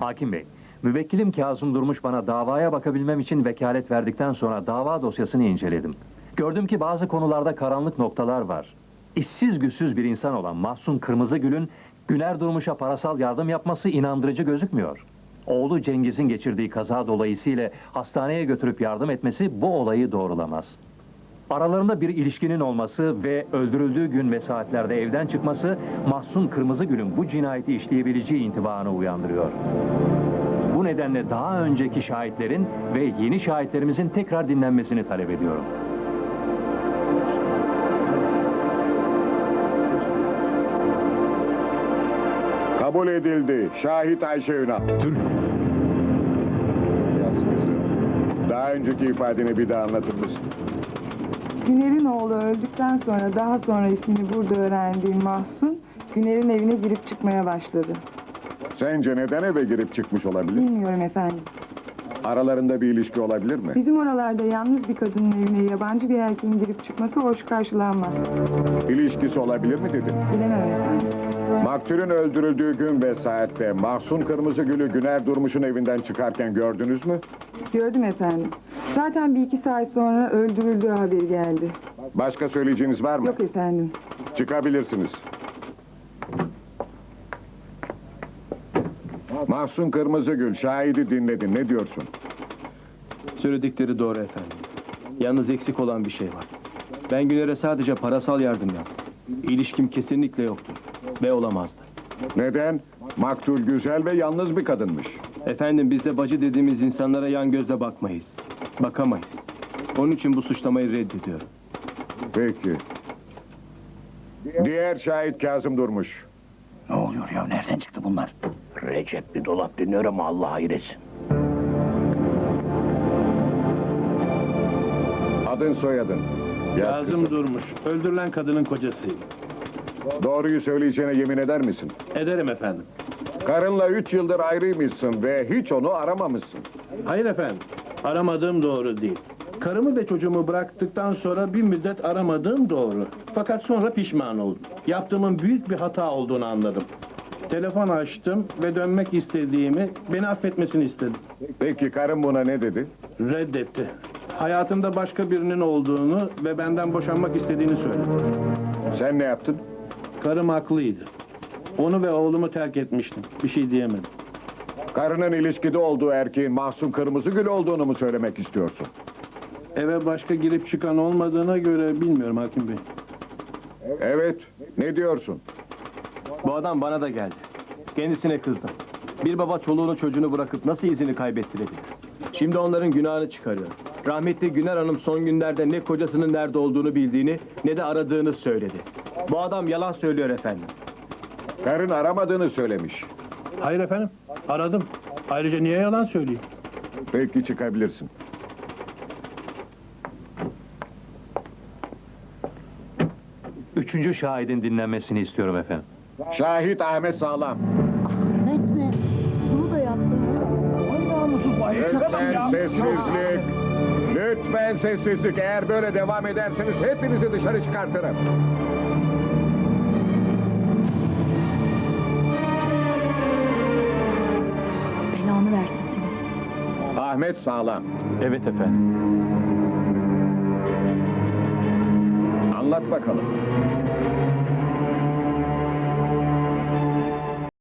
Hakim Bey, müvekkilim Kazım Durmuş bana davaya bakabilmem için vekalet verdikten sonra dava dosyasını inceledim. Gördüm ki bazı konularda karanlık noktalar var. İşsiz güçsüz bir insan olan Mahsun Kırmızıgül'ün Güner Durmuş'a parasal yardım yapması inandırıcı gözükmüyor. Oğlu Cengiz'in geçirdiği kaza dolayısıyla hastaneye götürüp yardım etmesi bu olayı doğrulamaz. Aralarında bir ilişkinin olması ve öldürüldüğü gün ve saatlerde evden çıkması Mahsun Kırmızıgül'ün bu cinayeti işleyebileceği intibaını uyandırıyor. Bu nedenle daha önceki şahitlerin ve yeni şahitlerimizin tekrar dinlenmesini talep ediyorum. Kabul edildi. Şahit Ayşe Ünal. Kızım. Daha önceki ifadeni bir daha anlatır mısın? Güner'in oğlu öldükten sonra daha sonra ismini burada öğrendiğim Mahsun, Güner'in evine girip çıkmaya başladı. Sence neden eve girip çıkmış olabilir? Bilmiyorum efendim. Aralarında bir ilişki olabilir mi? Bizim oralarda yalnız bir kadının evine yabancı bir erkeğin girip çıkması hoş karşılanmaz. İlişkisi olabilir mi dedin? Bilemem efendim. Maktulün öldürüldüğü gün ve saatte Mahsun Kırmızıgül'ü Güner Durmuş'un evinden çıkarken gördünüz mü? Gördüm efendim. Zaten bir iki saat sonra öldürüldüğü haberi geldi. Başka söyleyeceğiniz var mı? Yok efendim. Çıkabilirsiniz. Mahsun Kırmızıgül şahidi dinledin. Ne diyorsun? Söyledikleri doğru efendim. Yalnız eksik olan bir şey var. Ben Güner'e sadece parasal yardım yaptım. İlişkim kesinlikle yoktu. Ve olamazdı. Neden? Maktul güzel ve yalnız bir kadınmış. Efendim biz de bacı dediğimiz insanlara yan gözle bakmayız. Bakamayız. Onun için bu suçlamayı reddediyorum. Peki. Diğer şahit Kazım Durmuş. Ne oluyor ya? Nereden çıktı bunlar? Recep bir dolap dinliyor ama Allah hayretsin. Adın soyadın. Yaz Kazım kızım. Durmuş, öldürülen kadının kocasıyım. Doğruyu söyleyeceğine yemin eder misin? Ederim efendim. Karınla üç yıldır ayrıymışsın ve hiç onu aramamışsın. Hayır efendim, aramadığım doğru değil. Karımı ve çocuğumu bıraktıktan sonra bir müddet aramadığım doğru. Fakat sonra pişman oldum. Yaptığımın büyük bir hata olduğunu anladım. Telefon açtım ve dönmek istediğimi, beni affetmesini istedim. Peki karın buna ne dedi? Reddetti. Hayatımda başka birinin olduğunu ve benden boşanmak istediğini söyledi. Sen ne yaptın? Karım haklıydı. Onu ve oğlumu terk etmiştim. Bir şey diyemedim. Karının ilişkide olduğu erkeğin Mahsun Kırmızıgül olduğunu mu söylemek istiyorsun? Eve başka girip çıkan olmadığına göre bilmiyorum hakim bey. Evet. Ne diyorsun? Bu adam bana da geldi. Kendisine kızdım. Bir baba çoluğunu çocuğunu bırakıp nasıl izini kaybettirebilir? Şimdi onların günahını çıkarıyor. Rahmetli Güner Hanım son günlerde ne kocasının nerede olduğunu bildiğini ne de aradığını söyledi. Bu adam yalan söylüyor efendim. Karın aramadığını söylemiş. Hayır efendim, aradım. Ayrıca niye yalan söyleyeyim? Peki çıkabilirsin. Üçüncü şahidin dinlenmesini istiyorum efendim. Şahit Ahmet Sağlam. Ahmet mi? Bunu da yaptı mı? Lütfen sessizlik. Lütfen sessizlik. Eğer böyle devam ederseniz hepinizi dışarı çıkartırım. Ahmet Sağlam. Evet efendim. Anlat bakalım.